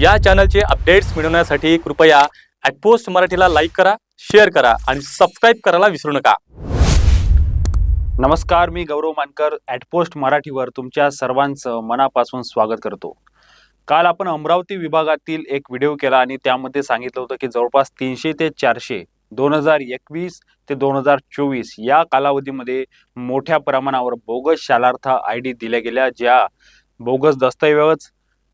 या चॅनलचे अपडेट्स मिळवण्यासाठी कृपया ॲटपोस्ट मराठीला लाईक करा शेअर करा आणि सबस्क्राईब करायला विसरू नका. नमस्कार मी गौरव मानकर ॲटपोस्ट मराठीवर तुमच्या सर्वांचं मनापासून स्वागत करतो. काल आपण अमरावती विभागातील एक व्हिडिओ केला आणि त्यामध्ये सांगितलं होतं की जवळपास तीनशे ते चारशे दोन हजार एकवीस ते दोन हजार चोवीस या कालावधीमध्ये मोठ्या प्रमाणावर बोगस शालार्थ आय डी दिल्या गेल्या ज्या बोगस दस्तऐवज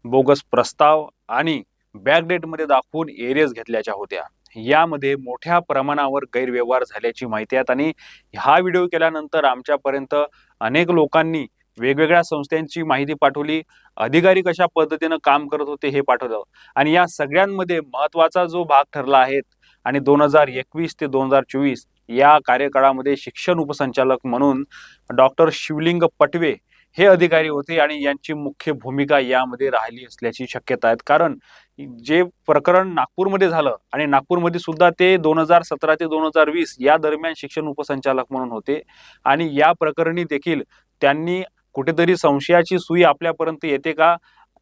बोगस प्रस्ताव आणि बॅकडेटमध्ये दाखवून एरियस घेतल्याच्या होत्या. यामध्ये मोठ्या प्रमाणावर गैरव्यवहार झाल्याची माहिती आहे. आणि हा व्हिडिओ केल्यानंतर आमच्यापर्यंत अनेक लोकांनी वेगवेगळ्या संस्थांची माहिती पाठवली. अधिकारी कशा पद्धतीनं काम करत होते हे पाठवलं. आणि या सगळ्यांमध्ये महत्त्वाचा जो भाग ठरला आहे आणि दोन हजार एकवीस ते दोन हजार चोवीस या कार्यकाळामध्ये शिक्षण उपसंचालक म्हणून डॉक्टर शिवलिंग पटवे हे अधिकारी होते आणि यांची मुख्य भूमिका यामध्ये राहिली असल्याची शक्यता आहेत. कारण जे प्रकरण नागपूरमध्ये झालं आणि नागपूरमध्ये सुद्धा ते दोन हजार सतरा ते दोन हजार वीस या दरम्यान शिक्षण उपसंचालक म्हणून होते आणि या प्रकरणी देखील त्यांनी कुठेतरी संशयाची सुई आपल्यापर्यंत येते का?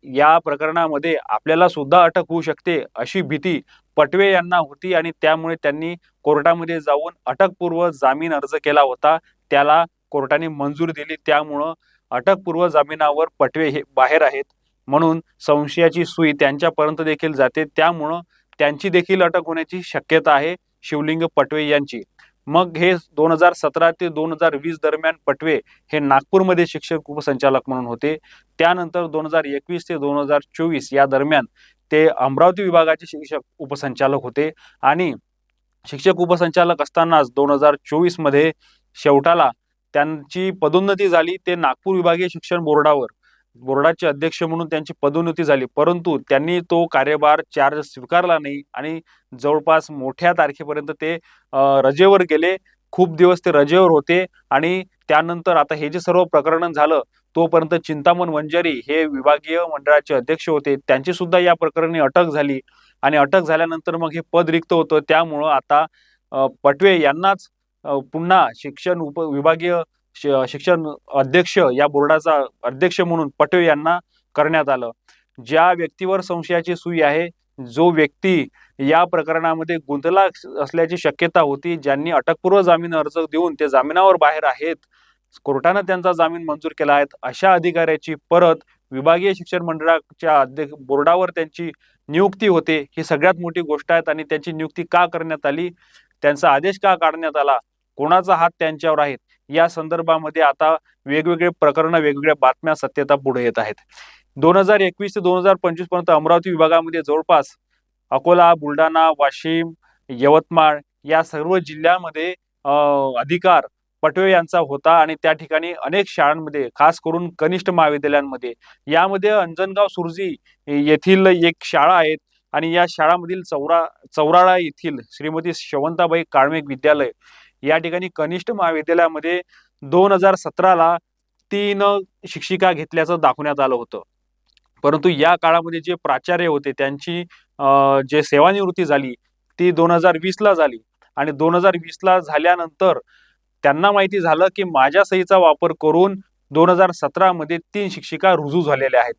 या प्रकरणामध्ये आपल्याला सुद्धा अटक होऊ शकते अशी भीती पटवे यांना होती आणि त्यामुळे त्यांनी कोर्टामध्ये जाऊन अटकपूर्व जामीन अर्ज केला होता. त्याला कोर्टाने मंजूर दिली. त्यामुळं अटकपूर्व जामिनावर पटवे हे बाहेर आहेत. म्हणून संशयाची सुई त्यांच्यापर्यंत देखील जाते. त्यामुळं त्यांची देखील अटक होण्याची शक्यता आहे शिवलिंग पटवे यांची. मग हे दोन हजार सतरा ते दोन हजार वीस दरम्यान पटवे हे नागपूरमध्ये शिक्षक उपसंचालक म्हणून होते. त्यानंतर दोन हजार एकवीस ते दोन हजार चोवीस या दरम्यान ते अमरावती विभागाचे शिक्षक उपसंचालक होते. आणि शिक्षक उपसंचालक असतानाच दोन हजार चोवीसमध्ये शेवटाला त्यांची पदोन्नती झाली ते नागपूर विभागीय शिक्षण बोर्डावर बोर्डाचे अध्यक्ष म्हणून त्यांची पदोन्नती झाली. परंतु त्यांनी तो कार्यभार चार्ज स्वीकारला नाही आणि जवळपास मोठ्या तारखेपर्यंत ते रजेवर गेले. खूप दिवस ते रजेवर होते आणि त्यानंतर आता हे जे सर्व प्रकरण झालं तोपर्यंत चिंतामण वंजारी हे विभागीय मंडळाचे अध्यक्ष होते. त्यांची सुद्धा या प्रकरणी अटक झाली आणि अटक झाल्यानंतर मग हे पद रिक्त होतं. त्यामुळं आता पटवे यांनाच पुन्हा शिक्षण उप विभागीय शिक्षण अध्यक्ष या बोर्डाचा अध्यक्ष म्हणून पटेल यांना करण्यात आलं. ज्या व्यक्तीवर संशयाची सुई आहे जो व्यक्ती या प्रकरणामध्ये गुंतला असल्याची शक्यता होती ज्यांनी अटकपूर्व जामीन अर्ज देऊन ते जामिनावर बाहेर आहेत कोर्टानं त्यांचा जामीन मंजूर केला आहे अशा अधिकाऱ्याची परत विभागीय शिक्षण मंडळाच्या अध्यक्ष बोर्डावर त्यांची नियुक्ती होते ही सगळ्यात मोठी गोष्ट आहे आणि त्यांची नियुक्ती का करण्यात आली त्यांचा आदेश का काढण्यात आला कोणाचा हात त्यांच्यावर आहेत? या संदर्भामध्ये आता वेगवेगळे प्रकरण वेगवेगळ्या बातम्या सत्यता पुढे येत आहेत. दोन हजार एकवीस ते दोन हजार पंचवीसपर्यंत अमरावती विभागामध्ये जवळपास अकोला बुलढाणा वाशिम यवतमाळ या सर्व जिल्ह्यामध्ये अधिकार पटवे यांचा होता आणि त्या ठिकाणी अनेक शाळांमध्ये खास करून कनिष्ठ महाविद्यालयांमध्ये. यामध्ये अंजनगाव सुरजी येथील एक शाळा आहेत आणि या शाळामधील चौरा चौराळा येथील श्रीमती शवंताबाई काळमेक विद्यालय या ठिकाणी कनिष्ठ महाविद्यालयामध्ये दोन हजार सतराला तीन शिक्षिका घेतल्याचं दाखवण्यात आलं होतं. परंतु या काळामध्ये जे प्राचार्य होते त्यांची जे सेवानिवृत्ती झाली ती दोन हजार वीसला झाली. आणि दोन हजार वीसला झाल्यानंतर त्यांना माहिती झालं की माझ्या सहीचा वापर करून दोन हजार सतरामध्ये तीन शिक्षिका रुजू झालेल्या आहेत.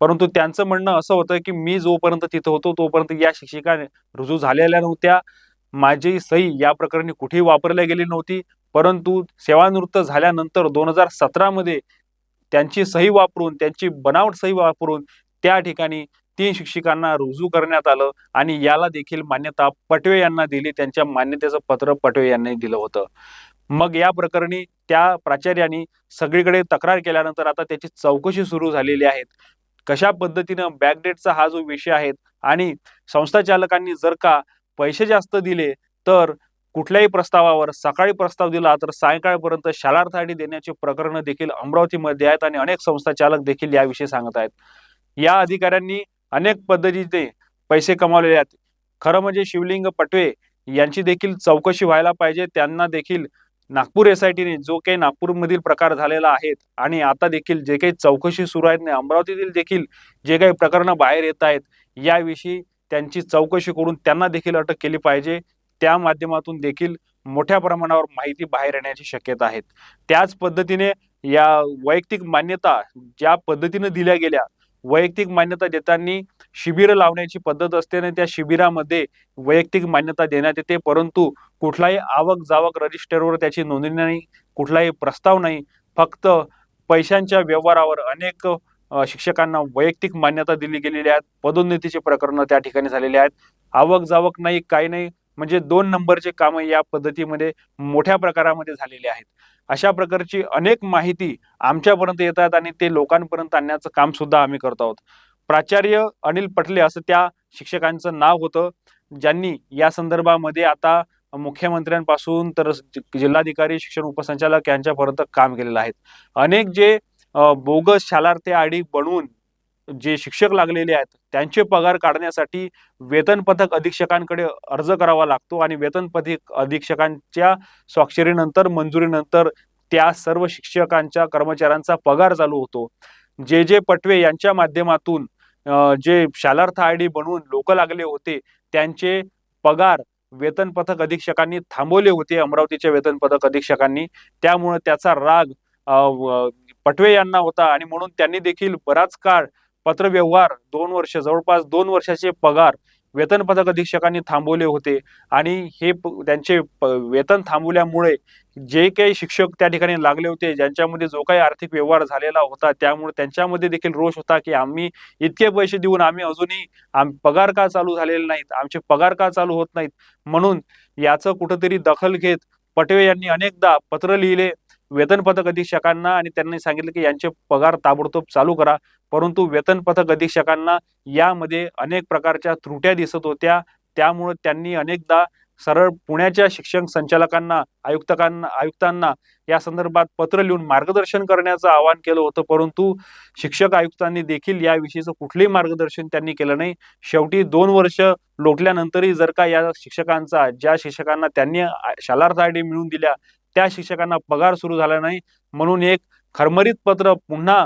परंतु त्यांचं म्हणणं असं होतं की मी जोपर्यंत तिथं होतो तोपर्यंत या शिक्षिका रुजू झालेल्या नव्हत्या. माझी सही या प्रकरणी कुठेही वापरल्या गेली नव्हती. परंतु सेवानिवृत्त झाल्यानंतर दोन हजार सतरामध्ये त्यांची सही वापरून त्यांची बनावट सही वापरून त्या ठिकाणी तीन शिक्षिकांना रुजू करण्यात आलं आणि याला देखील मान्यता पटवे यांना दिली. त्यांच्या मान्यतेचं पत्र पटवे यांनी दिलं होतं. मग या प्रकरणी त्या प्राचार्यांनी सगळीकडे तक्रार केल्यानंतर आता त्याची चौकशी सुरू झालेली आहे. कशा पद्धतीनं बॅकडेटचा हा जो विषय आहे आणि संस्था चालकांनी जर का पैसे जास्त दिले तर कुठल्याही प्रस्तावावर सकाळी प्रस्ताव दिला तर सायंकाळपर्यंत शालार्थासाठी देण्याचे प्रकरणं देखील अमरावतीमध्ये आहेत आणि अनेक संस्था चालक देखील याविषयी सांगत आहेत. या अधिकाऱ्यांनी अनेक पद्धतीने पैसे कमावलेले आहेत. खरं म्हणजे शिवलिंग पटवे यांची देखील चौकशी व्हायला पाहिजे. त्यांना देखील नागपूर एस आय टीने जो काही नागपूरमधील प्रकार झालेला आहेत आणि आता देखील जे काही चौकशी सुरू आहेत अमरावतीतील देखील जे काही प्रकरणं बाहेर येत आहेत याविषयी त्यांची चौकशी करून त्यांना देखील अटक केली पाहिजे. त्या माध्यमातून देखील मोठ्या प्रमाणावर माहिती बाहेर येण्याची शक्यता आहेत त्याच पद्धतीने या वैयक्तिक मान्यता ज्या पद्धतीने दिल्या गेल्या वैयक्तिक मान्यता देताना शिबिर लावण्याची पद्धत असते आणि त्या शिबिरामध्ये वैयक्तिक मान्यता देण्यात येते. परंतु कुठलाही आवक जावक रजिस्टरवर त्याची नोंदणी नाही कुठलाही प्रस्ताव नाही. फक्त पैशांच्या व्यवहारावर अनेक शिक्षकांना वैयक्तिक मान्यता दिली गेलेली आहेत. पदोन्नतीचे प्रकरण त्या ठिकाणी झालेले आहेत. आवक जावक नाही काही नाही म्हणजे दोन नंबरचे कामं या पद्धतीमध्ये मोठ्या प्रकारामध्ये झालेले आहेत. अशा प्रकारची अनेक माहिती आमच्यापर्यंत येतात आणि ते लोकांपर्यंत आणण्याचं काम सुद्धा आम्ही करत आहोत. प्राचार्य अनिल पटले असं त्या शिक्षकांचं नाव होतं ज्यांनी या संदर्भामध्ये आता मुख्यमंत्र्यांपासून तर जिल्हाधिकारी शिक्षण उपसंचालक यांच्यापर्यंत काम केलेलं आहे. अनेक जे बोगस शालार्थी आय डी बनवून जे शिक्षक लागलेले आहेत त्यांचे पगार काढण्यासाठी वेतन पथक अधीक्षकांकडे अर्ज करावा लागतो आणि वेतन पथक अधीक्षकांच्या स्वाक्षरीनंतर मंजुरीनंतर त्या सर्व शिक्षकांच्या कर्मचाऱ्यांचा पगार चालू होतो. जे जे पटवे यांच्या माध्यमातून जे शालार्थ आय डी बनवून लोक लागले होते त्यांचे पगार वेतन पथक अधीक्षकांनी थांबवले होते अमरावतीच्या वेतन पथक अधीक्षकांनी. त्यामुळे त्याचा राग पटवे यांना होता आणि म्हणून त्यांनी देखील बराच काळ पत्रव्यवहार दोन वर्ष जवळपास दोन वर्षाचे पगार वेतन पथक अधीक्षकांनी थांबवले होते. आणि हे प- त्यांचे प- वेतन थांबवल्यामुळे जे काही शिक्षक त्या ठिकाणी लागले होते ज्यांच्यामध्ये जो काही आर्थिक व्यवहार झालेला होता त्यामुळे त्यांच्यामध्ये देखील रोष होता की आम्ही इतके पैसे देऊन आम्ही अजूनही आम पगार का चालू झालेले नाहीत? आमचे पगार का चालू होत नाहीत? म्हणून याचं कुठंतरी दखल घेत पटवे यांनी अनेकदा पत्र लिहिले वेतन पथक अधीक्षकांना आणि त्यांनी सांगितलं की यांचे पगार ताबडतोब चालू करा. परंतु वेतन पथक अधीक्षकांना यामध्ये अनेक प्रकारच्या त्रुट्या दिसत होत्या. त्यामुळे त्यांनी अनेकदा सरळ पुण्याच्या शिक्षण संचालकांना आयुक्तकांना आयुक्तांना या संदर्भात पत्र लिहून मार्गदर्शन करण्याचं आवाहन केलं होतं. परंतु शिक्षक आयुक्तांनी देखील याविषयीचं कुठलंही मार्गदर्शन त्यांनी केलं नाही. शेवटी दोन वर्ष लोटल्यानंतरही जर का या शिक्षकांचा ज्या शिक्षकांना त्यांनी शालार्थ आय डी दिल्या त्या शिक्षकांना पगार सुरू झाला नाही. म्हणून एक खरमरीत पत्र पुन्हा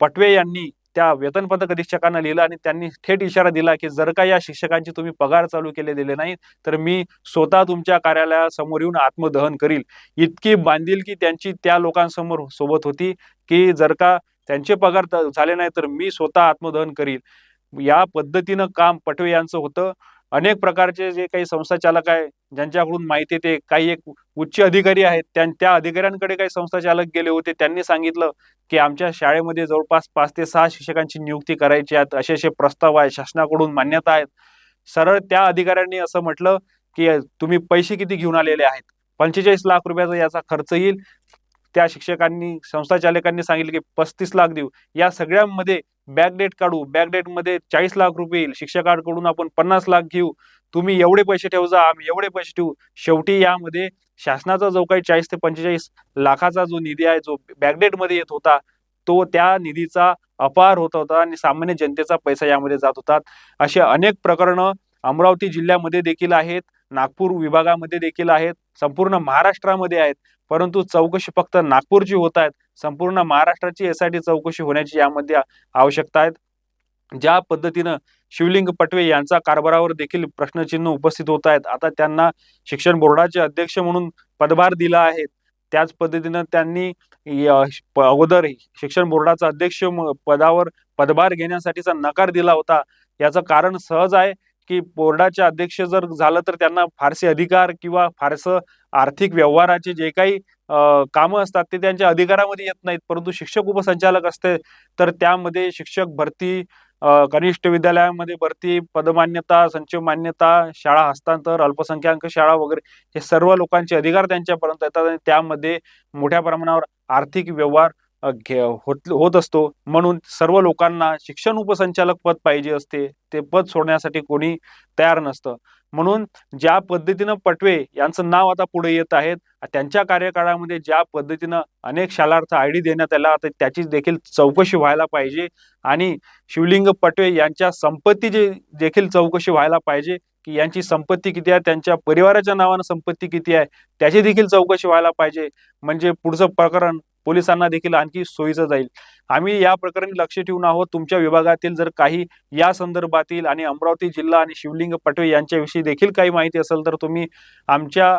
पटवे यांनी त्या वेतन पथक अधीक्षकांना लिहिलं आणि त्यांनी थेट इशारा दिला की जर का या शिक्षकांचे तुम्ही पगार चालू केले दिले नाही तर मी स्वतः तुमच्या कार्यालयासमोर येऊन आत्मदहन करील. इतकी बांधिलकी त्यांची त्या लोकांसमोर सोबत होती की जर का त्यांचे पगार झाले नाही तर मी स्वतः आत्मदहन करील. या पद्धतीनं काम पटवे यांचं होतं. अनेक प्रकारचे जे काही संस्था चालक आहे ज्यांच्याकडून माहिती ते काही एक उच्च अधिकारी आहेत त्या त्या अधिकाऱ्यांकडे काही संस्था चालक गेले होते त्यांनी सांगितलं की आमच्या शाळेमध्ये जवळपास पाच ते सहा शिक्षकांची नियुक्ती करायची आहेत असे असे प्रस्ताव आहे शासनाकडून मान्यता आहेत. सरळ त्या अधिकाऱ्यांनी असं म्हटलं की तुम्ही पैसे किती घेऊन आलेले आहेत? पंचेचाळीस लाख रुपयाचा याचा खर्च येईल. त्या शिक्षकांनी संस्था चालकांनी सांगितलं की पस्तीस लाख देऊ. या सगळ्यांमध्ये बॅकडेट काढू. बॅकडेटमध्ये चाळीस लाख रुपये येईल. शिक्षकांकडून आपण पन्नास लाख घेऊ. तुम्ही एवढे पैसे ठेवजा आम्ही एवढे पैसे ठेवू. शेवटी यामध्ये शासनाचा जो काही चाळीस ते पंचेचाळीस लाखाचा जो निधी आहे जो बॅकडेटमध्ये येत होता तो त्या निधीचा अपार होत होता आणि सामान्य जनतेचा पैसा यामध्ये जात होता. असे अनेक प्रकरणं अमरावती जिल्ह्यामध्ये देखील आहेत. नागपूर विभागामध्ये देखील आहेत. संपूर्ण महाराष्ट्रामध्ये आहेत. परंतु चौकशी फक्त नागपूरची होत आहेत. संपूर्ण महाराष्ट्राची एस आय टी चौकशी होण्याची यामध्ये आवश्यकता आहेत. ज्या पद्धतीनं शिवलिंग पटवे यांचा कारभारावर देखील प्रश्नचिन्ह उपस्थित होत आहेत. आता त्यांना शिक्षण बोर्डाचे अध्यक्ष म्हणून पदभार दिला आहे. त्याच पद्धतीनं त्यांनी अगोदर शिक्षण बोर्डाचा अध्यक्ष पदावर पदभार घेण्यासाठीचा नकार दिला होता. याचं कारण सहज आहे की बोर्डाचे अध्यक्ष जर झालं तर त्यांना फारसे अधिकार किंवा फारसं आर्थिक व्यवहाराचे जे काही कामं असतात ते त्यांच्या अधिकारामध्ये येत नाहीत. परंतु शिक्षक उपसंचालक असते तर त्यामध्ये शिक्षक भरती कनिष्ठ विद्यालयामध्ये भरती पदमान्यता संच मान्यता शाळा हस्तांतर अल्पसंख्याक शाळा वगैरे हे सर्व लोकांचे अधिकार त्यांच्यापर्यंत येतात आणि त्यामध्ये मोठ्या प्रमाणावर आर्थिक व्यवहार घे- होत होत असतो. म्हणून सर्व लोकांना शिक्षण उपसंचालक पद पाहिजे असते. ते पद सोडण्यासाठी कोणी तयार नसतं. म्हणून ज्या पद्धतीनं पटवे यांचं नाव आता पुढे येत आहेत त्यांच्या कार्यकाळामध्ये ज्या पद्धतीनं अनेक शालार्थ आय डी देण्यात आला तर त्याची देखील चौकशी व्हायला पाहिजे. आणि शिवलिंग पटवे यांच्या संपत्तीची देखील चौकशी व्हायला पाहिजे की यांची संपत्ती किती आहे त्यांच्या परिवाराच्या नावानं संपत्ती किती आहे त्याची देखील चौकशी व्हायला पाहिजे. म्हणजे पुढचं प्रकरण पोलिसांना देखील आणखी सोयीचं जाईल. आम्ही या प्रकरणी लक्ष ठेवून आहोत. तुमच्या विभागातील जर काही या संदर्भातील आणि अमरावती जिल्हा आणि शिवलिंग पटवे यांच्याविषयी देखील काही माहिती असेल तर तुम्ही आमच्या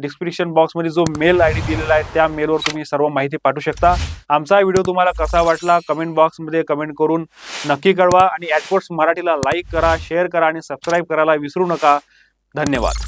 डिस्क्रिप्शन बॉक्समध्ये जो मेल आय डी दिलेला आहे त्या मेलवर तुम्ही सर्व माहिती पाठवू शकता. आमचा व्हिडिओ तुम्हाला कसा वाटला कमेंट बॉक्समध्ये कमेंट करून नक्की कळवा आणि ॲटपोर्ट्स मराठीला लाईक करा शेअर करा आणि सबस्क्राईब करायला विसरू नका. धन्यवाद.